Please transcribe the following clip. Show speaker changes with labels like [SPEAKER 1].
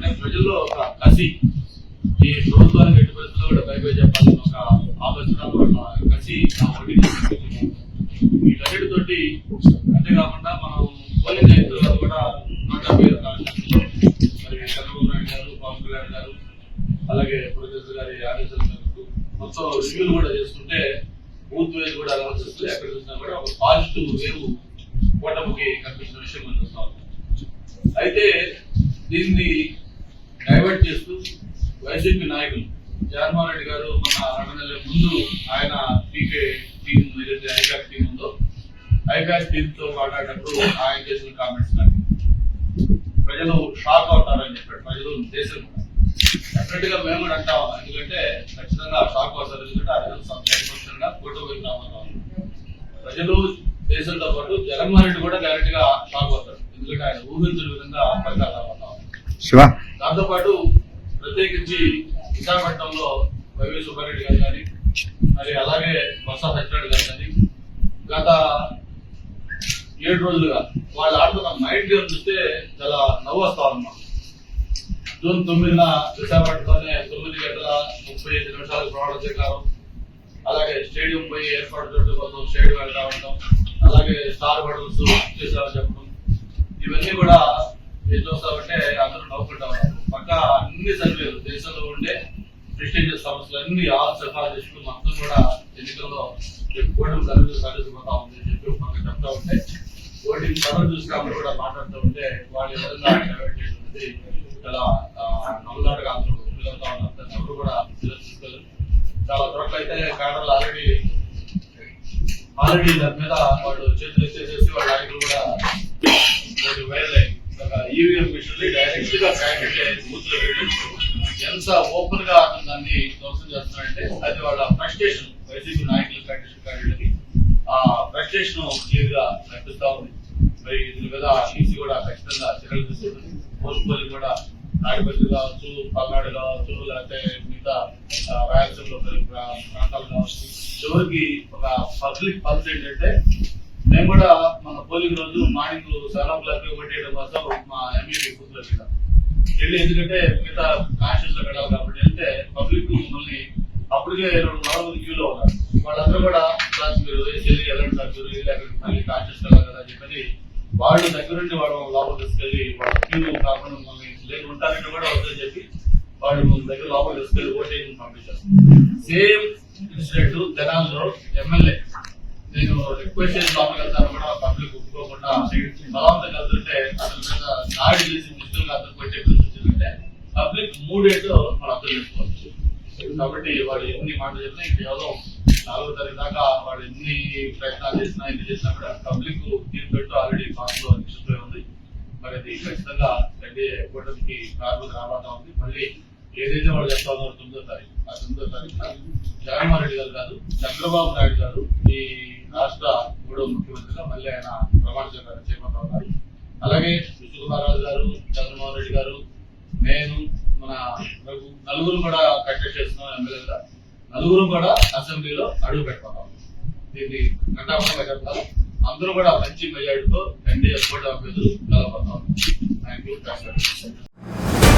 [SPEAKER 1] అంటే ప్రజల్లో ఒక కసి. ఈ ప్రభుత్వానికి ఎట్టి పరిస్థితుల్లో కూడా భయపడి చెప్పాలని ఒక ఆలోచన ఒక కసి వీటన్నిటితోటి అంతేకాకుండా మనం పోలింగ్ అయిన తర్వాత కూడా నూట డెబ్బై ఐదు మరి చంద్రబాబు నాయుడు గారు పవన్ కళ్యాణ్ గారు అలాగే ప్రొఫెసర్ గారి ఆదేశాల మేరకు మొత్తం రివ్యూలు కూడా చేసుకుంటే బూత్ వేలు కూడా అనాలిసిస్ ఎక్కడ చూసినా కూడా ఒక పాజిటివ్ వేవ్ కూటమికి కనిపించిన విషయం మనం చూస్తాం. అయితే దీన్ని డైవర్ట్ చేస్తూ వైసీపీ నాయకులు జగన్మోహన్ రెడ్డి గారు మన రెండు నెలల ముందు ఆయన పీకే టీం ఏదైతే ఐకాక్ టీం ఉందో ఐకాక్ టీమ్తో మాట్లాడినప్పుడు ఆయన చేసిన కామెంట్స్ కానీ ప్రజలు షాక్ అవుతారని చెప్పాడు ప్రజలు దేశం డెఫినెట్గా మేము కూడా అంటాం. ఎందుకంటే ఖచ్చితంగా షాక్ అవుతారు. ఎందుకంటే ఆ రోజు సంతోషంగా ఫోటో పోయి ప్రజలు దేశంతో పాటు జగన్మోహన్ రెడ్డి కూడా డైరెక్ట్గా షాక్ అవుతారు. ఎందుకంటే ఆయన ఊహించిన విధంగా ఫలితాలు రాబోతాం
[SPEAKER 2] శివ.
[SPEAKER 1] దాంతో పాటు ప్రత్యేకించి విశాఖపట్నంలో వైవి సుబ్బారెడ్డి గారు కానీ మరి అలాగే బొత్స సత్యనారాయణ గారు కానీ గత ఏడు రోజులుగా వాళ్ళు ఆడుతున్న మైండ్ గేమ్ చూస్తే చాలా నవ్వు వస్తా ఉన్నాం. జూన్ తొమ్మిదిన విశాఖపట్నంలోనే తొమ్మిది గంటల ముప్పై ఐదు నిమిషాలు ప్రమాణ స్వీకారం అలాగే స్టేడియం పోయి ఏర్పాటు చేయడం కోసం స్టేడియం వెళ్తా ఉండటం అలాగే స్టార్ హోటల్స్ చేశామని చెప్పడం. ఇవన్నీ కూడా ఏం చూస్తామంటే అందరూ నవ్వుకుంటా ఉన్నారు. అన్ని సర్వేలు దేశంలో ఉండే ప్రెస్టీజియస్ సంస్థలు అన్ని ఆల్ సఫాలిస్టులు మొత్తం కూడా ఎన్నికల్లో ఓటింగ్ సర్వీలు సాధించబోతా ఉంది అని చెప్పి ఒక చెప్తా ఉంటే ఓటింగ్ సర్వే చూసినప్పుడు కూడా మాట్లాడుతూ ఉంటే వాళ్ళు ఏ విధంగా డైవర్ట్ చేసినది చాలా నవ్వులాటగా అందరూ ఫీల్ ఉన్నారు ఎవరు కూడా తీసుకోలేదు చాలా చోట్ల అయితే కాడలు ఆల్రెడీ ఆల్రెడీ దాని మీద వాళ్ళు చేతులు ఎత్తేసేసి వాళ్ళ నాయకులు కూడా ఈవీఎం మిషన్ డైరెక్ట్గా ప్యాకెట్ బూత్లో ఎంత ఓపెన్గా దాన్ని ధ్వంసం చేస్తున్నాడంటే అది వాళ్ళ ఫ్రస్ట్రేషన్ వైసీపీ నాయకులు ఫ్రస్ట్రేషన్ కార్డులకి ఆ ఫ్రస్ట్రేషన్ క్లియర్గా కనిపిస్తా ఉంది. మరి దీని మీద ఈసీ కూడా ఖచ్చితంగా చర్యలు తీసుకుంటుంది పోస్ట్ పోలింగ్ కూడా తాడిపత్రి కావచ్చు పల్నాడు కావచ్చు లేకపోతే మిగతా రాయలసీమలో ప్రాంతాలు కావచ్చు. చివరికి ఒక పబ్లిక్ పల్స్ ఏంటంటే మేము కూడా మన పోలింగ్ రోజు మార్నింగ్ సెవెన్ క్లాక్ ఓటేయడం కోసం మా ఎంఈపీ బూత్లో వెళ్ళి ఎందుకంటే మిగతా కాన్షియస్లో వెళ్ళాలి కాబట్టి వెళ్తే పబ్లిక్ మమ్మల్ని అప్పటికే రెండు నాలుగు క్యూలో ఉన్నారు. వాళ్ళందరూ కూడా సార్ మీరు వెళ్ళి వెళ్ళండి సార్ మీరు వెళ్ళి మళ్ళీ కాన్షియస్ వెళ్ళాలి కదా అని చెప్పని వాళ్ళు దగ్గర నుండి వాళ్ళు లోపల తీసుకెళ్ళి వాళ్ళ క్యూ కాకుండా మమ్మల్ని లేదు ఉంటారంటే కూడా వద్దని చెప్పి వాళ్ళు మన దగ్గర లోపల తీసుకెళ్ళి ఓటేజ్ పంపించారు. సేమ్ ఇన్సిడెంట్ తెనాల్లో ఎమ్మెల్యే. నేను రిక్వెస్ట్ చేసి లోపలికి వెళ్తాను కూడా పబ్లిక్ ఒప్పుకోకుండా బలవంతంగా వెళ్తుంటే అతని మీద దాడి చేసి మిస్టర్గా అతను కొట్టే వచ్చిందంటే పబ్లిక్ మూడేళ్ళు మనం అర్థం చేసుకోవచ్చు. కాబట్టి వాళ్ళు ఎన్ని మాటలు చెప్పినా కేవలం నాలుగో తారీఖు దాకా వాళ్ళు ఎన్ని ప్రయత్నాలు చేసినా ఎన్ని చేసినా కూడా పబ్లిక్ తీర్పు పెట్టు ఆల్రెడీ పాస్ నిలిచిపోయి ఉంది. మరి అది ఖచ్చితంగా అంటే కూటమికి ప్రారంభం రాబోతా ఉంది. మళ్ళీ ఏదైతే వాళ్ళు చెప్తా తొమ్మిదో తారీఖు ఆ తొమ్మిదో తారీఖున జగన్మోహన్ రెడ్డి గారు కాదు చంద్రబాబు నాయుడు గారు ఈ రాష్ట్ర మూడో ముఖ్యమంత్రిగా మళ్ళీ ఆయన ప్రమాణ స్వీకారం చేయబోతా ఉన్నారు. అలాగే విష్ణుకుమార్ గారు చంద్రమోహన్ రెడ్డి గారు నేను మన నలుగురు కూడా కంటెక్ట్ చేస్తున్నాం ఎమ్మెల్యేగా నలుగురు కూడా అసెంబ్లీలో అడుగు పెట్టుకున్నాము దీన్ని ఘంటాపంగా అందరూ కూడా మంచి మెజార్టీతో ఎన్డీఏ కోట అభ్యర్థులు కలపడతాం థ్యాంక్ యూ